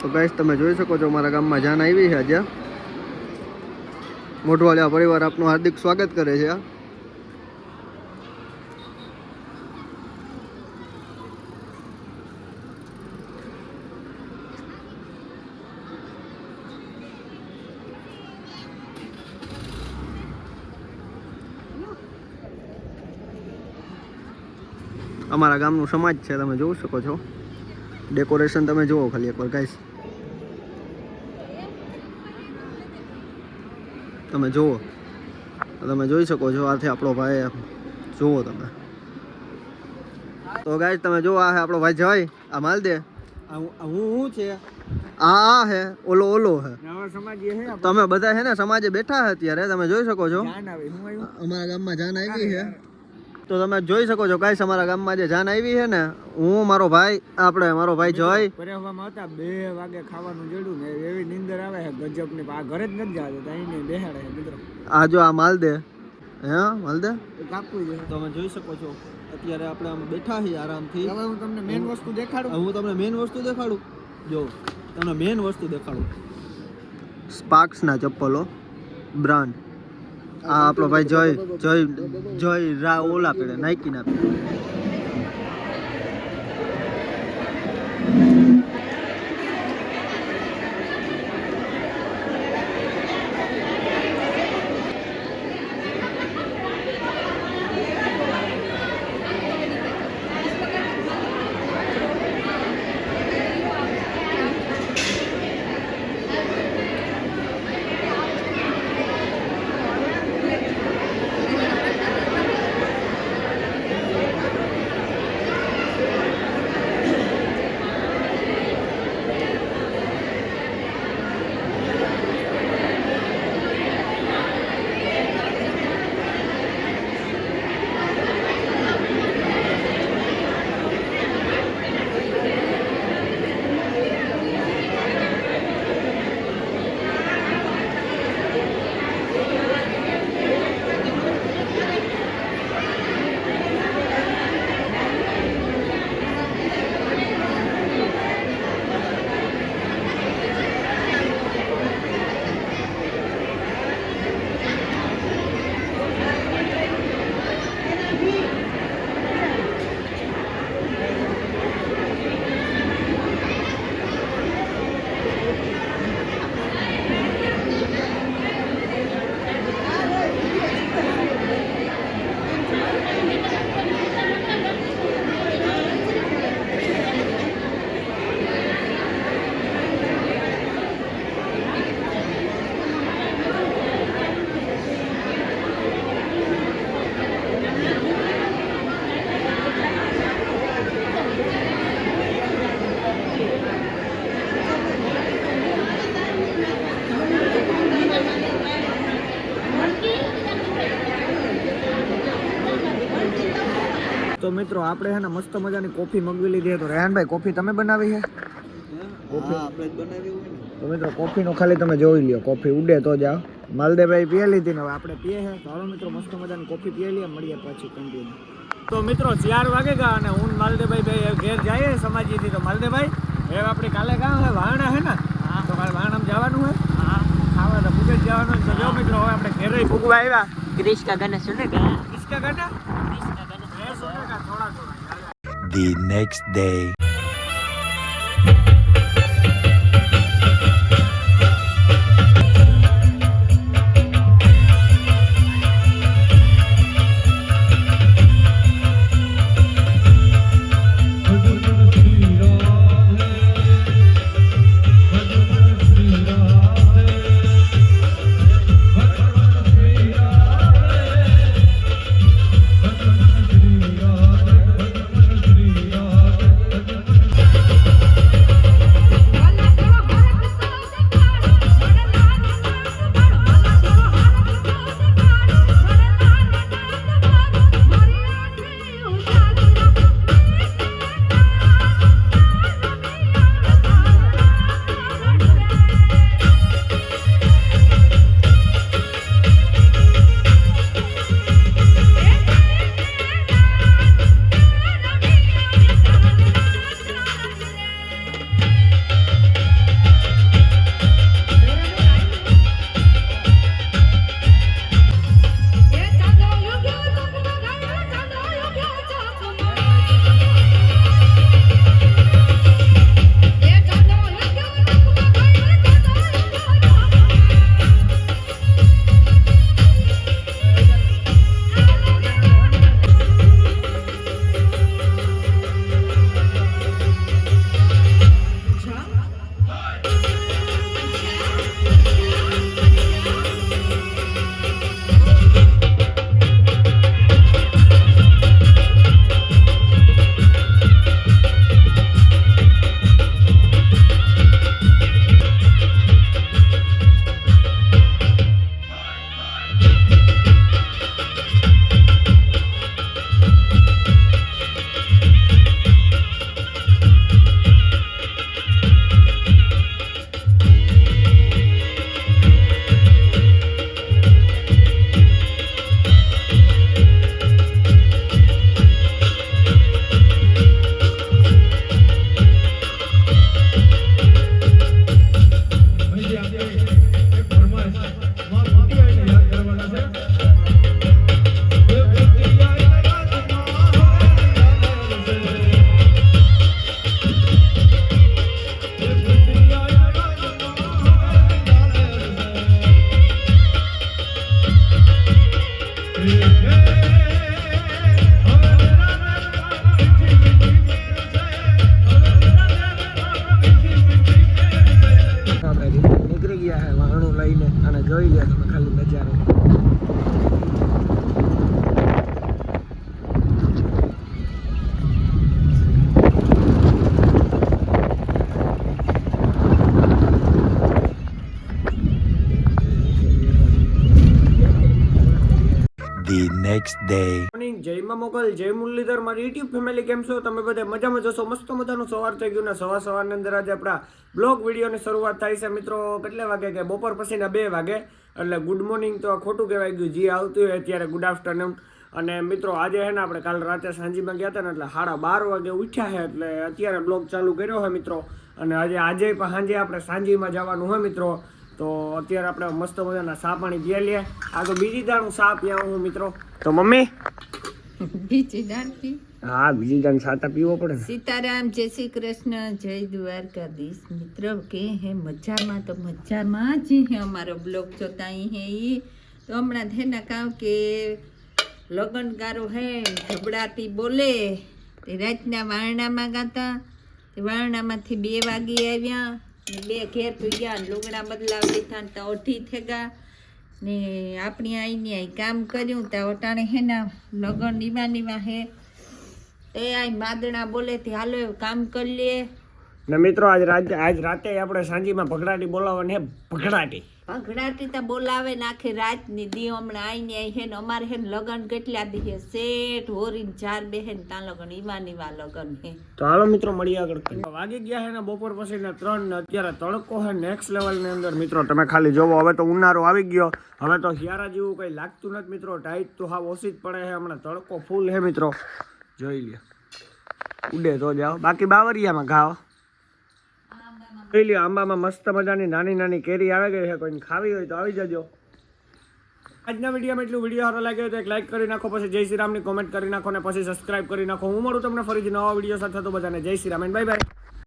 તો ગાઈશ તમે જોઈ શકો છો મારા ગામમાં જાન આવી છે આજે. મોઢવાડિયા પરિવાર આપનું હાર્દિક સ્વાગત કરે છે. અમારા ગામનું સમાજ છે, તમે જોઈ શકો છો. ડેકોરેશન તમે જુઓ ખાલી એકવાર ગાઈસ તમે જુઓ. તમે જોઈ શકો છો આથી આપણો ભાઈ જુઓ તમે. તો ગાઈસ તમે જુઓ આ હે આપણો ભાઈ જય આ માલ દે. આ હું હું હું છે? આ આ હે ઓલો ઓલો હે. સમાજ તમે બધા છે ને સમાજે બેઠા છે અત્યારે તમે જોઈ શકો છો. હું અમારા ગામમાં જાન આવી છે તો તમે જોઈ શકો છો ગાઈસ અમારા ગામમાં જે જાન આવી છે ને હું મારો ભાઈ આપણે મારો ભાઈ જોઈ. પરેવામાં હતા બે વાગે ખાવાનું જડ્યું ને એવી નીંદર આવે છે ગજબ ને આ ઘરે જ નથી જાતો ત્યાં અહીં બેહાડે છે મિત્રો. આ જો આ માલ દે હે માલ દે એ કાપવું છે. તમે જોઈ શકો છો અત્યારે આપણે આમ બેઠા છીએ આરામથી. હવે હું તમને મેઇન વસ્તુ દેખાડું? હું તમને મેઈન વસ્તુ દેખાડું. જો તમને મેઇન વસ્તુ દેખાડું. સ્પાર્ક્સના ચપ્પલો. બ્રાન્ડ આ આપણો ભાઈ જય જય જય રા ઓલા પેડે નાઇકીના પેડે તો મિત્રો આપણે હે ને મસ્ત મજાની કોફી મંગાવી લીધી તો રેહાનભાઈ કોફી તમે બનાવી છે? તો મિત્રો કોફીનો ખાલી તમે જોઈ લ્યો. કોફી ઉડે તો જાઓ માલદેભાઈ પીએ લીધી ને હવે આપણે પીએ છે. ચાલો મિત્રો મસ્ત મજાની કોફી પીએ લઈએ મળીએ પાછી કન્ટિન્યુ તો મિત્રો ચાર વાગે ગયા અને હું માલદેવભાઈ ભાઈ ઘેર જઈએ સમાજીથી. તો માલદેભાઈ એ આપણે કાલે ગયા હે વાણા હે ને? તો કાલે વાણામ જવાનું હે. ખાવા તો પૂજે જવાનું તો જો મિત્રો હવે આપણે ઘેરે ભૂગવા આવ્યા. ક્રિષ્કા કાકાને શું ને ક્રિશ કાકાના the next day. વાહણું અને જોઈ લે તમે ખાલી નજારો. Next day. મોર્નિંગ જય માં મોગલ, જય મુરલીધર. મારી યુટ્યુબ ફેમિલી કેમ છો? તમે બધા મજામાં જશો મસ્ત મજાનું સવાર થઈ ગયું ને સવાર સવારની અંદર આજે આપણા બ્લોગ વિડીયોની શરૂઆત થાય છે. મિત્રો, કેટલા વાગે કે બપોર પછીના બે વાગે. એટલે ગુડ મોર્નિંગ તો ખોટું કહેવાય ગયું. જે, આવતું હોય અત્યારે ગુડ આફ્ટરનૂન અને મિત્રો, આજે હે ને આપણે કાલ રાતે સાંજીમાં ગયા હતા ને એટલે સાડા બાર વાગે ઉઠ્યા છે એટલે અત્યારે બ્લોગ ચાલુ કર્યો છે મિત્રો. અને આજે આજે સાંજે આપણે સાંજીમાં જવાનું હોય મિત્રો. તો અત્યારે આપણે મસ્ત મજાના સા પાણી પીએ લઈએ આ તો બીજી દાણું સા પીવા હું મિત્રો. તો મમ્મી? બીજી દાનથી હા બીજી દાણ સાતા પીવો પડે. સીતારામ જય શ્રી કૃષ્ણ જય દ્વારકાધીશ. મિત્ર કે હે મજામાં? તો મજામાં જ હે અમારો બ્લોગ જોતા અહીં હે ઈ. તો હમણાં છે ને કામ કે લગનકારો હે ઝબડાતી બોલે. તે રાતના વારણામાં ગાતા. તે વારણામાંથી બે વાગે આવ્યા. બે ઘેર તો ગયા ને લુગડા બદલાવ લીધા ને તો અઢી થેગા ને આપણી આઈને આઈ કામ કર્યું ત્યાં અટાણે હે ને લગન નીવા નીવા હે. એ આઈ માદણા બોલે તે હાલો કામ કરી લે. ને મિત્રો, આજ રાત આજ રાતે આપણે સાંજીમાં ભગડાટી બોલાવવાની હે, ભગડાટી. ભગડાટી તો બોલાવે ને આખી રાતની દી હમણાં આઈને આઈ હે ને અમારે હે ને લગન કેટલા દી હે શેઠ હોરીન ચાર બેહે ને ત્યાં લગન ઈવા નીવા લગન હે. તો હાલો મિત્રો મળી આગળ વાગી ગયા હે ને બપોર પછી ને ત્રણ ને અત્યારે તડકો છે નેક્સ્ટ લેવલની અંદર. મિત્રો તમે ખાલી જોવો હવે તો ઉનાળો આવી ગયો. હવે તો હિયારા જેવું કઈ લાગતું નથી મિત્રો. ટાઈટ તો હા ઓછી જ પડે હે હમણાં તડકો ફૂલ હે મિત્રો. જોઈ લ્યો. ઉડે તો જાઓ. બાકી બાવરિયામાં ઘાવ. જોઈ લ્યો, આંબામાં મસ્ત મજાની નાની નાની કેરી આવે ગઈ છે કોઈને ખાવી હોય તો આવી જજો. આજના વિડીયોમાં એટલું વીડિયો સારો લાગ્યો તો એક લાઈક કરી નાખો, પછી જય શ્રી રામની કોમેન્ટ કરી નાખો ને પછી સબસ્ક્રાઈબ કરી નાખો. હું મળું તમને ફરીથી નવા વીડિયો સાથે, તો બધાને જય શ્રી રામ બાય બાય